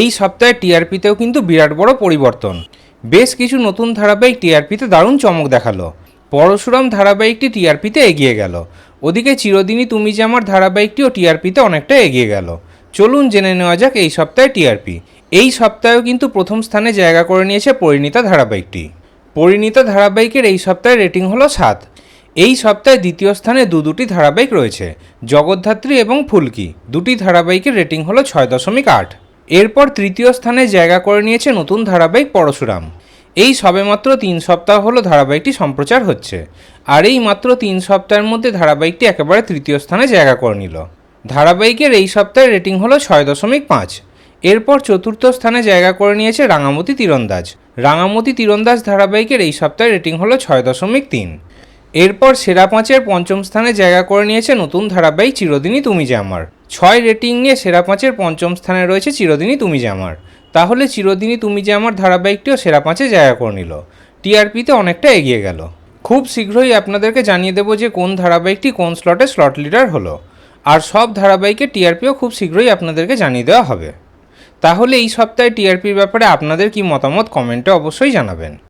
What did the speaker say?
এই সপ্তাহে টিআরপিতেও কিন্তু বিরাট বড় পরিবর্তন। বেশ কিছু নতুন ধারাবাহিক টিআরপিতে দারুণ চমক দেখাল। পরশুরাম ধারাবাহিকটি টিআরপিতে এগিয়ে গেল। ওদিকে চিরদিনই তুমি যে আমার ধারাবাহিকটিও টিআরপিতে অনেকটা এগিয়ে গেল। চলুন জেনে নেওয়া যাক এই সপ্তাহে টিআরপি। এই সপ্তাহেও কিন্তু প্রথম স্থানে জায়গা করে নিয়েছে পরিণীতা ধারাবাহিকটি। পরিণীতা ধারাবাহিকের এই সপ্তাহে রেটিং হলো সাত। এই সপ্তাহে দ্বিতীয় স্থানে দু দুটি ধারাবাহিক রয়েছে, জগদ্ধাত্রী এবং ফুলকি। দুটি ধারাবাহিকের রেটিং হলো ছয় দশমিক আট। এরপর তৃতীয় স্থানে জায়গা করে নিয়েছে নতুন ধারাবাহিক পরশুরাম। এই সবেমাত্র তিন সপ্তাহ হলো ধারাবাহিকটি সম্প্রচার হচ্ছে। আর এই মাত্র তিন সপ্তাহের মধ্যে ধারাবাহিকটি একেবারে তৃতীয় স্থানে জায়গা করে নিল। ধারাবাহিকের এই সপ্তাহের রেটিং হলো ছয় দশমিক পাঁচ। এরপর চতুর্থ স্থানে জায়গা করে নিয়েছে রাঙামতি তীরন্দাজ। রাঙামতি তীরন্দাজ ধারাবাহিকের এই সপ্তাহে রেটিং হলো ছয় দশমিক তিন। এরপর সেরা পাঁচের পঞ্চম স্থানে জায়গা করে নিয়েছে নতুন ধারাবাহিক চিরদিনই তুমি যে আমার। ছয় রেটিং নিয়ে সেরা পাঁচের পঞ্চম স্থানে রয়েছে চিরদিনই তুমি যে আমার তাহলে চিরদিনই তুমি যে আমার ধারাবাহিকটিও সেরা পাঁচে জায়গা করে নিল। টিআরপিতে অনেকটা এগিয়ে গেল। খুব শীঘ্রই আপনাদেরকে জানিয়ে দেবো যে কোন ধারাবাহিকটি কোন স্লটে স্লট লিডার হলো। আর সব ধারাবাহিকের টিআরপিও খুব শীঘ্রই আপনাদেরকে জানিয়ে দেওয়া হবে। তাহলে এই সপ্তাহে টিআরপির ব্যাপারে আপনাদের কি মতামত কমেন্টে অবশ্যই জানাবেন।